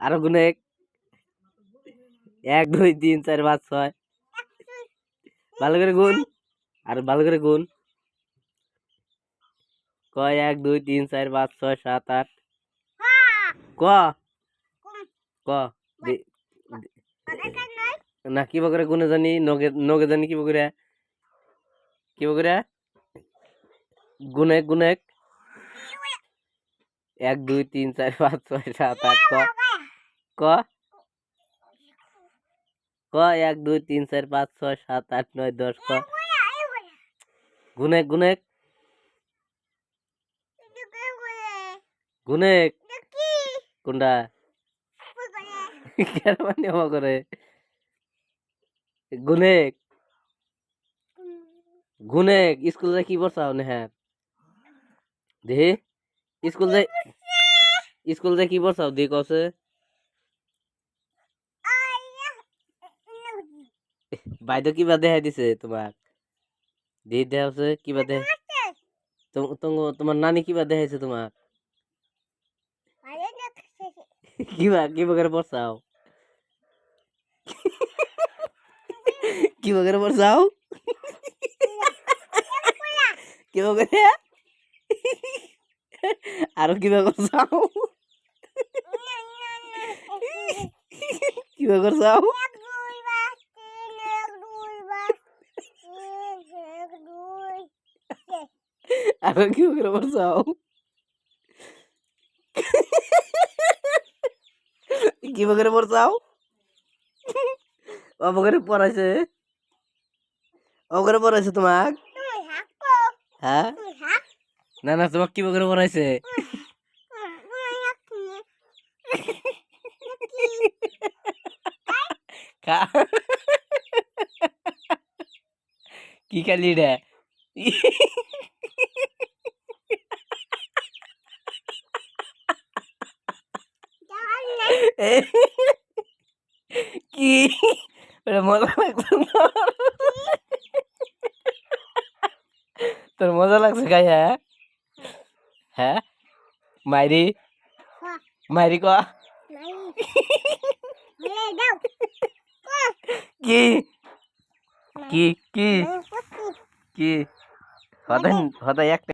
আরও গুনে এক। দুই, তিন, চার, পাঁচ, ছয়। ভালো করে গুন। আর ভালো করে গুন। কয়, এক, দুই, তিন, চার, পাঁচ, ছয়, সাত, আট। ক? ক। না, কি করে গুনে জানি? নগে নগে জানি কি করে কি করে গুনে গুনে এক, দুই, তিন, চার, পাঁচ, ছয়, সাত, আট, ক? ক? ক, এক, দুই, তিন, চার, পাঁচ, ছয়, সাত, আট, নয়, দশ, ক? গুনে গুনে গুনে কোনটা? কেন মানে করে? গুনেক গুনেক স্কুল যাই কি পড়ছাও নেহার। দেহি? স্কুল যাই স্কুল যাই কি পড়ছাও দি কছে বাইদেউ কিবা দেখাই দিছে তোমাক দি দেখাছে কিবা দেখ তোমার নানি কিবা দেখাইছে তোমাক কিবা কিবা করে পড়ছাও কিবা করে পড়ছাও কিবা করে আরো কিবা করছাও কিবা করছাও আরও কিবা করে পড়ছাও কিবা করে পড়ছাও অব করে পড়াইছে করে পড়াইছে তোমাক হ্যাঁ না না তোমাক কিবা করে পড়াইছে কি খালি রে কি মজা লাগছে তোর মজা লাগছে গাই হ্যাঁ হ্যাঁ মাইরি মাইরি ক কি কি কি কি হদাই হদাই একটা